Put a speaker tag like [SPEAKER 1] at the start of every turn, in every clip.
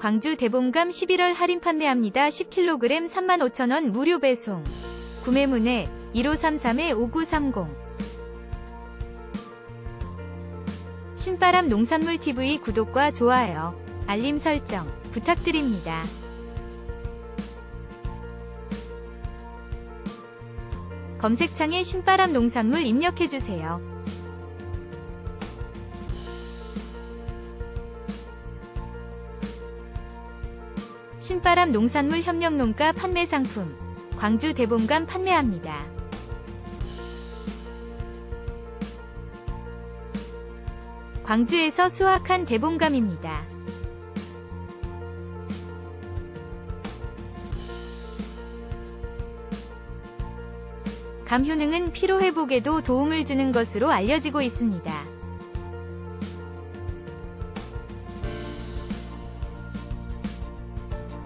[SPEAKER 1] 광주 대봉감 11월 할인 판매합니다. 10kg 35,000원 무료 배송. 구매 문의 1533-5930 신바람 농산물 TV 구독과 좋아요, 알림 설정 부탁드립니다. 검색창에 신바람 농산물 입력해주세요. 신바람 농산물 협력농가 판매 상품 광주 대봉감 판매합니다. 광주에서 수확한 대봉감입니다. 감 효능은 피로 회복에도 도움을 주는 것으로 알려지고 있습니다.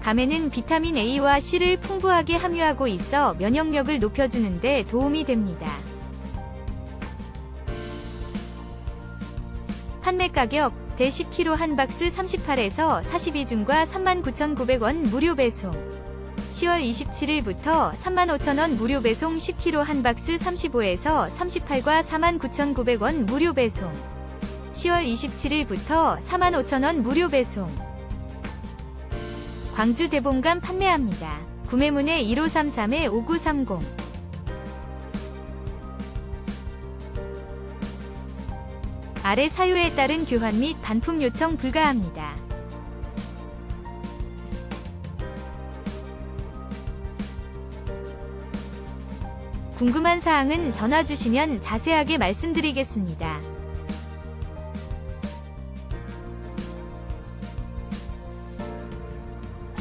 [SPEAKER 1] 감에는 비타민 A와 C를 풍부하게 함유하고 있어 면역력을 높여주는데 도움이 됩니다. 판매 가격 대 10kg 한 박스 38에서 42중과 39,900원 무료 배송. 10월 27일부터 35,000원 무료 배송 10kg 한 박스 35에서 38과 49,900원 무료 배송. 10월 27일부터 45,000원 무료 배송 광주 대봉감 판매합니다. 구매문의 1533-5930 아래 사유에 따른 교환 및 반품 요청 불가합니다. 궁금한 사항은 전화 주시면 자세하게 말씀드리겠습니다.